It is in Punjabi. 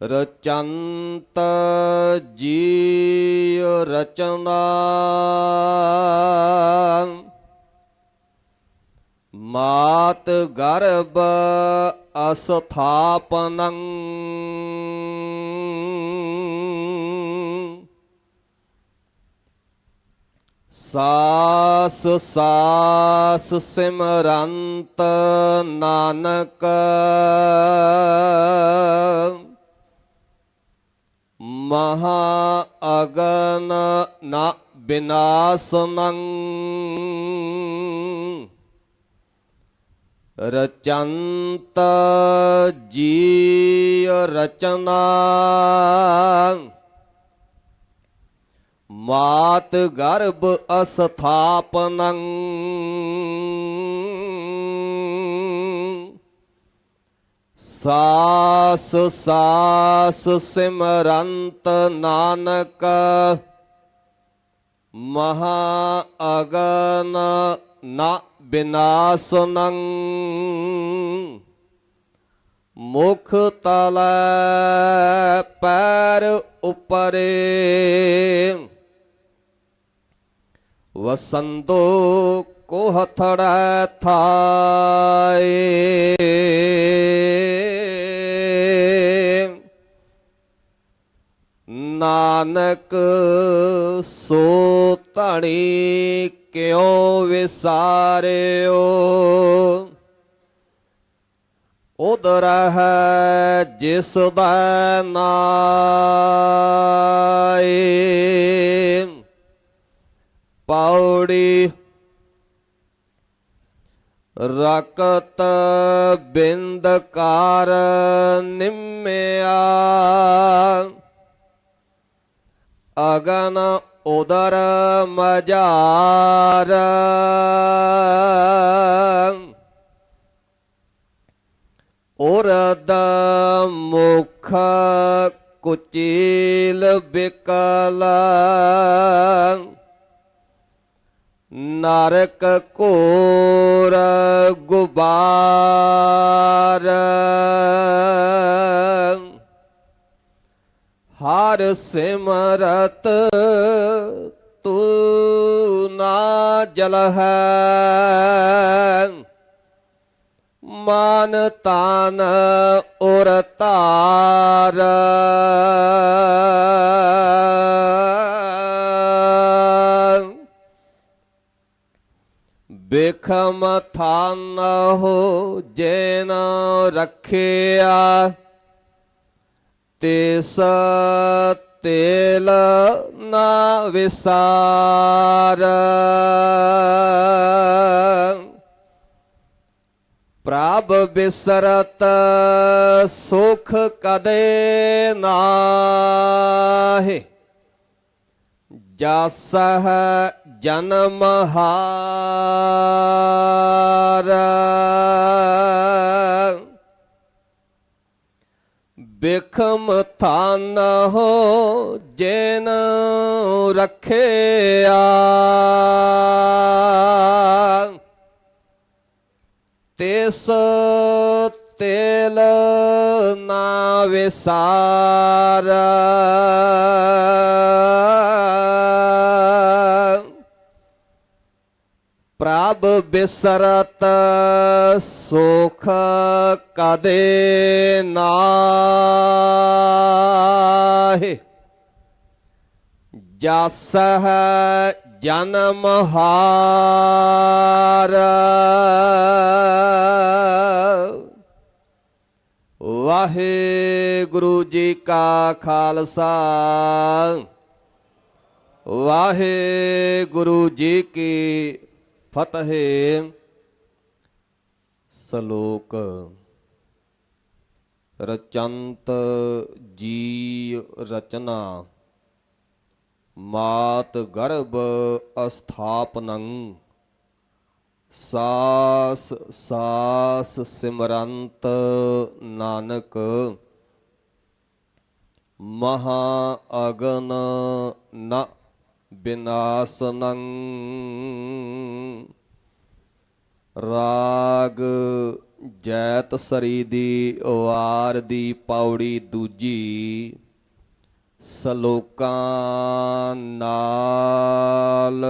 ਰਚੰਤ ਜੀ ਰਚਨਾ ਮਾਤ ਗਰਭ ਅਸਥਾਪਨੰ ਸਾਸ ਸਾਸ ਸਿਮਰੰਤ ਨਾਨਕ ਮਹਾ ਅਗਨ ਨ ਬਿਨਾਸਨੰ। ਰਚੰਤ ਜੀ ਰਚਨਾ। ਮਾਤ ਗਰਭ ਅਸਥਾਪਨੰ। ਸਾਸ ਸਾਸ ਸਿਮਰੰਤ ਨਾਨਕ, ਮਹਾ ਅਗਨ ਨ ਬਿਨਾਸਨੰ ਮੁਖ ਤਲ ਪੈਰ ਉਪਰੇ ਵਸੰਦੋ ਕੋ ਹਥੜੈ ਥਾਏ। ਨਾਨਕ ਸੋ ਧਣੀ ਕਿਉ ਵਿਸਾਰਿਓ? ਉਦਰ ਹੈ ਜਿਸ ਦਾ ਨਾਏ। ਪੌੜੀ ਰਕਤ ਬਿੰਦ ਕਾਰ ਨਿਮਿਆ। ਅਗਨ ਉਦਰ ਮਜਾਰ। ਉਰਦ ਮੁਖ ਕੁਚੀਲ ਬਿਕਲ। ਨਰਕ ਘੋਰ ਗੁਬਾਰ। ਹਰ ਸਿਮਰਤ ਤੂ ਨਾ ਜਲ ਹੈ। ਮਾਨ ਤਾਨ ਉਰ ਤਾਰ। ਬਿਖਮ ਥਾਨ ਹੋ ਜੇਨ ਰੱਖਿਆ। ਤਿਸ ਤੇਲ ਨਾ ਵਿਸਾਰ। ਪ੍ਰਭ ਬਿਸਰਤ ਸੁਖ ਕਦੇ ਨਾਹਿ। ਜਸ ਜਨਮ ਹਾਰ। ਬਿਖਮ ਥਾਨ ਹੋ ਜੇਨ ਰਖਿਆ ਤਿਸ ਤੇਲ ਨਾ ਵਿਸਾਰ। ਪ੍ਰਭ ਬਿਸਰਤ ਸੁਖ ਕਦੇ ਨਾਹਿ। ਜਸ ਜਨਮ ਹਾਰ। ਵਾਹਿਗੁਰੂ ਜੀ ਕਾ ਖਾਲਸਾ। ਵਾਹਿਗੁਰੂ ਜੀ ਕੀ ਫਤਹਿ ਸ਼ਲੋਕ ਰਚੰਤ ਜੀ ਰਚਨਾ ਮਾਤ ਗਰਭ ਅਸਥਾਪਨੰ ਸਾਸ ਸਾਸ ਸਿਮਰੰਤ ਨਾਨਕ ਮਹਾ ਅਗਨ ਨ ਬਿਨਾਸਨੰ ਰਾਗ ਜੈਤ ਸਰੀ ਦੀ ਵਾਰ ਦੀ ਪੌੜੀ ਦੂਜੀ ਸਲੋਕਾਂ ਨਾਲ।